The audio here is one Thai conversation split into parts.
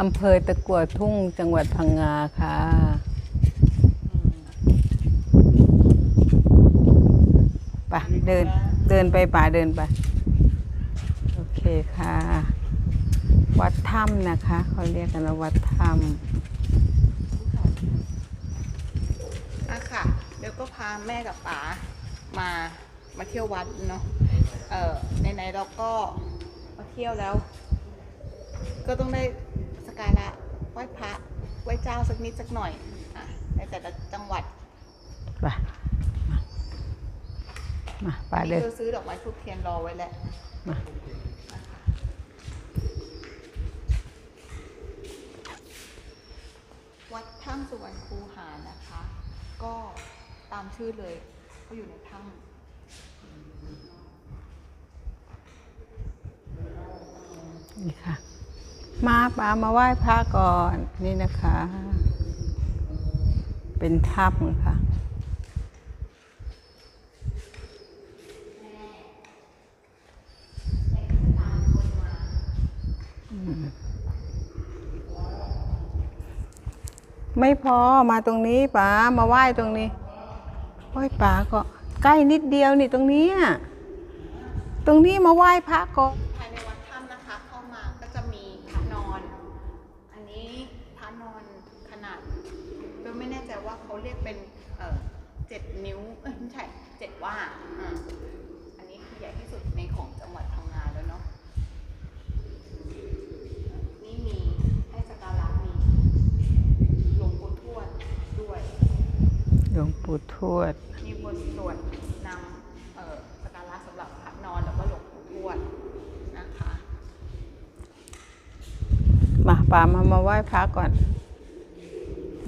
อำเภอตะกัวทุ่งจังหวัดพังงาค่ะ ไป เดิน เดินไปป่าเดินไป โอเคค่ะ วัดถ้ำนะคะ เขาเรียกกันว่าวัดถ้อะค่ะ เดี๋ยวก็พาแม่กับป๋ามามาเที่ยววัดเนาะ เออไหนๆเราก็มาเที่ยวแล้ว ก็ต้องได้ กการะไหว้พระไหว้เจ้าสักนิดสักหน่อยอะในแต่ละจังหวัดำไปมามาป่าเดินี่นคือซื้อดอกไม้ทูบเทียนรอไว้แล้ว มาวัดถ้ำสุวรรณคูหานะคะ ก็ตามชื่อเลยเขาอยู่ในถ้ำ นี่ค่ะ มาป่ามาไหว้พระก่อนนี่นะคะ เป็นถ้ำค่ะไม่พอมาตรงนี้ป๋ามาไหว้ตรงนี้ไหว้ป๋าก็ ใกล้นิดเดียวนี่ตรงนี้ ตรงนี้มาไหว้พระก่อน ภายในวัดถ้ำนะคะ เข้ามาก็จะมีพระนอน อันนี้พระนอนขนาดก็ไม่แน่ใจว่า เขาเรียกเป็นเอ่อเจ็ดนิ้วเอ้ยไม่ใช่เจ็ดว่าอ่าอันนี้คือใหญ่ที่สุดในของจังหวัดพังงาแล้วเนาะนี่มีให้สักการะมีหลวงปู่ทวดด้วยหลวงปู่ทวดมีบทสวดนำเอ่อสักการะสำหรับพระนอนแล้วก็หลวงปู่ทวดนะคะมาป่ามามาไหว้พระก่อน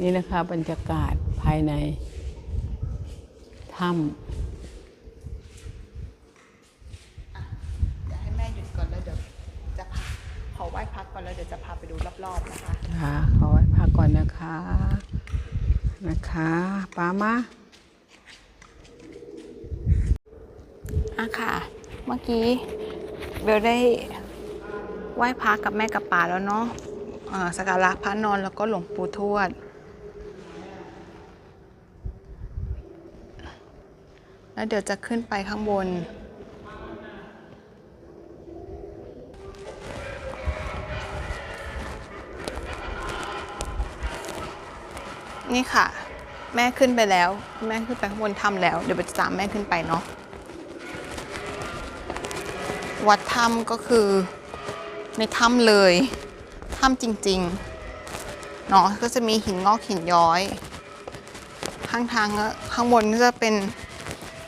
นี่นะคะบรรยากาศภายในถ้อะเดี๋ยวให้แม่หยุดก่อนแล้วเดี๋ยวจะพาขอไหว้พักก่อนแล้วเดี๋ยวจะพาไปดูรอบๆนะคะำค่ะขอไหว้พระก่อนนะคะ นะคะป่ามาอะค่ะ เมื่อกี้เบลได้ไหว้พระกับแม่กับป่าแล้วเนาะเอ่อสักการะพระนอนแล้วก็หลวงปู่ทวด แล้วเดี๋ยวจะขึ้นไปข้างบน นี่ค่ะ แม่ขึ้นไปแล้ว แม่ขึ้นไปข้างบนถ้ำแล้ว เดี๋ยวไปตามแม่ขึ้นไปเนาะวัดถ้ำก็คือในถ้ำเลยถ้ำจริงๆเนาะก็จะมีหินงอกหินย้อย ข้างทางก็ข้างบนก็จะเป็น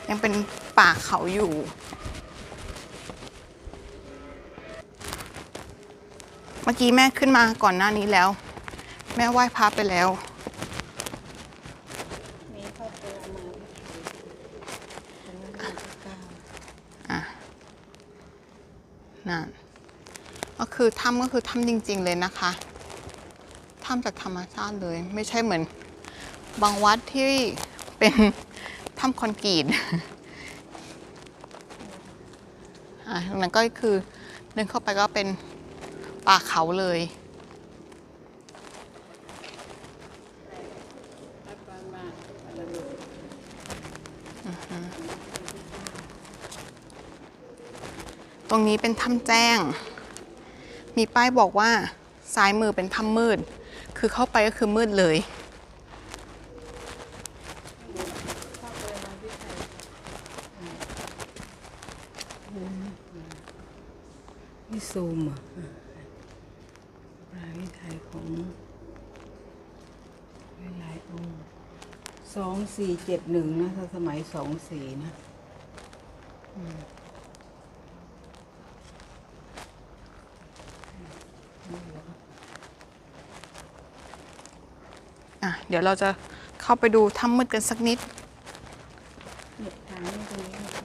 ยังเป็นป่าเขาอยู่เมื่อกี้แม่ขึ้นมาก่อนหน้านี้แล้ว แม่ไหว้พระไปแล้วอะนั่นก็คือถ้ำก็คือถ้ำจริง ๆ เลยนะคะถ้ำจากธรรมชาติเลย ไม่ใช่เหมือนบางวัดที่เป็น ถ้ำคอนกรีตอะตรงนั้นก็คือเดินเข้าไปก็เป็นป่าเขาเลย ตรงนี้เป็นถ้ำแจ้ง มีป้ายบอกว่าซ้ายมือเป็นถ้ำมืด คือเข้าไปก็คือมืดเลย นี่ซูมอะพระวิไทยของหลายองค์สองสี่เจ็ดหนึ่งนะถ้าสมัยสองสี่นะอะ เดี๋ยวเราจะเข้าไปดูถ้ำมืดกันสักนิด เนี่ยทางนี้ตรงนี้นะคะ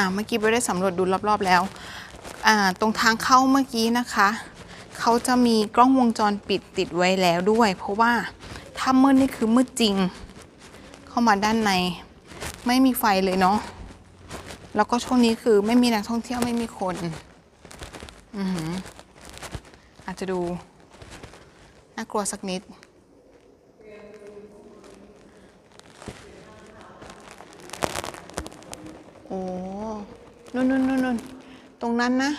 อ่าเมื่อกี้ไปได้สำรวจดูรอบๆแล้วอ่าตรงทางเข้าเมื่อกี้นะคะเขาจะมีกล้องวงจรปิดติดไว้แล้วด้วย เพราะว่าถ้ามืดนี่คือมืดจริง เข้ามาด้านใน ไม่มีไฟเลยเนาะแล้วก็ช่วงนี้คือไม่มีนักท่องเที่ยวไม่มีคนอือหืออาจจะดูน่ากลัวสักนิดโอ้ นู่นนู่นนู่นนู่นตรงนั้นนะ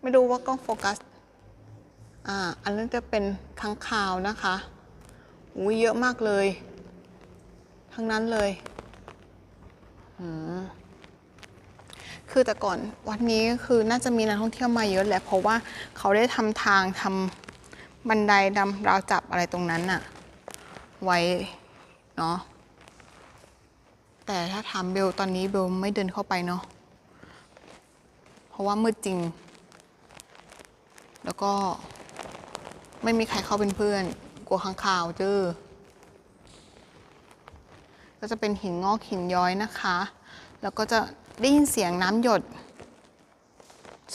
ไม่รู้ว่ากล้องโฟกัส อ่า อันนั้นจะเป็นค้างคาวนะคะอุ้ยเยอะมากเลย ทั้งนั้นเลย อืมคือแต่ก่อนวัดนี้คือน่าจะมีนักท่องเที่ยวมาเยอะแหละ เพราะว่าเขาได้ทำทางทำบันไดดำราวจับอะไรตรงนั้นน่ะ ไว้เนาะแต่ถ้าถามเบลตอนนี้เบลไม่เดินเข้าไปเนาะ เพราะว่ามืดจริง แล้วก็ไม่มีใครเข้าเป็นเพื่อน กลัวข้างข่าวเจอก็จะเป็นหินงอกหินย้อยนะคะ แล้วก็จะได้ยินเสียงน้ำหยด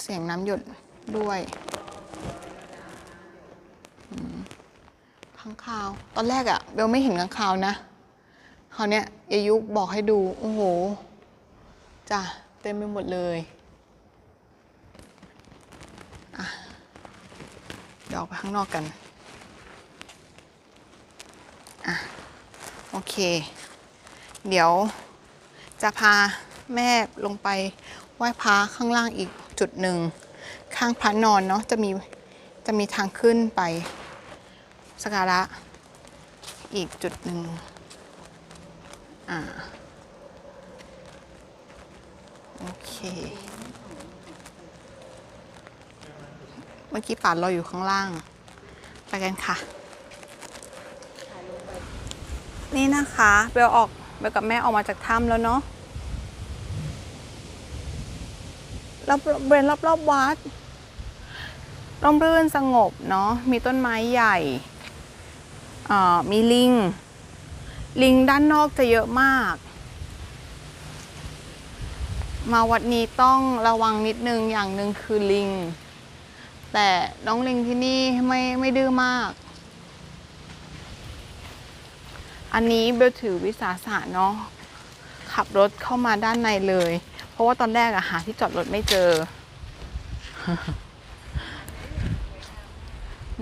เสียงน้ำหยดด้วยข้างข่าว ตอนแรกอะเบลไม่เห็นข้างข่าวนะคราวเนี้ยเอยุบอกให้ดู โอ้โห จ้ะ เต็มไปหมดเลยอะเดี๋ ยวออกไปข้างนอกกัน อะ โอเค เดี๋ยวจะพาแม่ลงไปไหว้พระข้างล่างอีกจุดหนึ่ง ข้างพระนอนเนาะจะมีจะมีทางขึ้นไปสกการะอีกจุดหนึ่งอ่า โอเค เมื่อกี้ป่านเราอยู่ข้างล่าง ไปกันค่ะ นี่นะคะเบลออกเบลกับแม่ออกมาจากถ้ำแล้วเนาะรอบเบรนรอบรอบวัดร่มรื่นสงบเนาะมีต้นไม้ใหญ่อ่อมีลิง ลิงด้านนอกจะเยอะมาก มาวัดนี้ต้องระวังนิดนึงอย่างหนึ่งคือลิง แต่น้องลิงที่นี่ไม่ไม่ดื้อมาก อันนี้เบลถือวิสาสะเนาะขับรถเข้ามาด้านในเลย เพราะว่าตอนแรกอะหาที่จอดรถไม่เจอ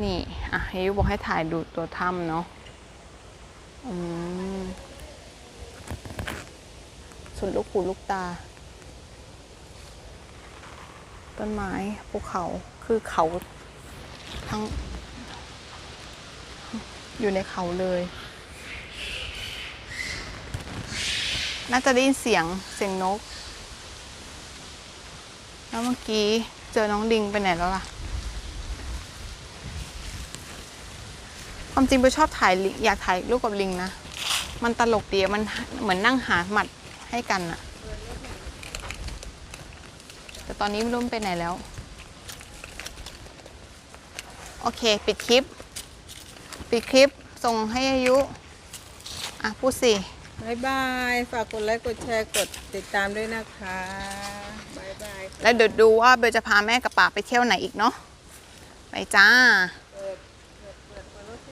นี่อะเฮยุบอกให้ถ่ายดูตัวถ้ำเนาะอืมสุดลูกหูลูกตา ต้นไม้ภูเขา คือเขาทั้ง อยู่ในเขาเลย น่าจะได้ยินเสียงเสียงนก แล้วเมื่อกี้เจอน้องลิงไปไหนแล้วล่ะ ความจริงไปชอบถ่ายอยากถ่ายรูปกับลิงนะ มันตลกดีมันเหมือนนั่งหาหมัดให้กันอะแต่ตอนนี้ไม่รู้มไปไหนแล้ว โอเค ปิดคลิป ปิดคลิป ส่งให้อายุ อะ พูดสิ บายบาย ฝากกดไลค์ กดแชร์ กดติดตามด้วยนะคะ บายบาย แล้วเดี๋ยวดูว่าเบลจะพาแม่กับป๋าไปเที่ยวไหนอีกเนาะ ไปจ้า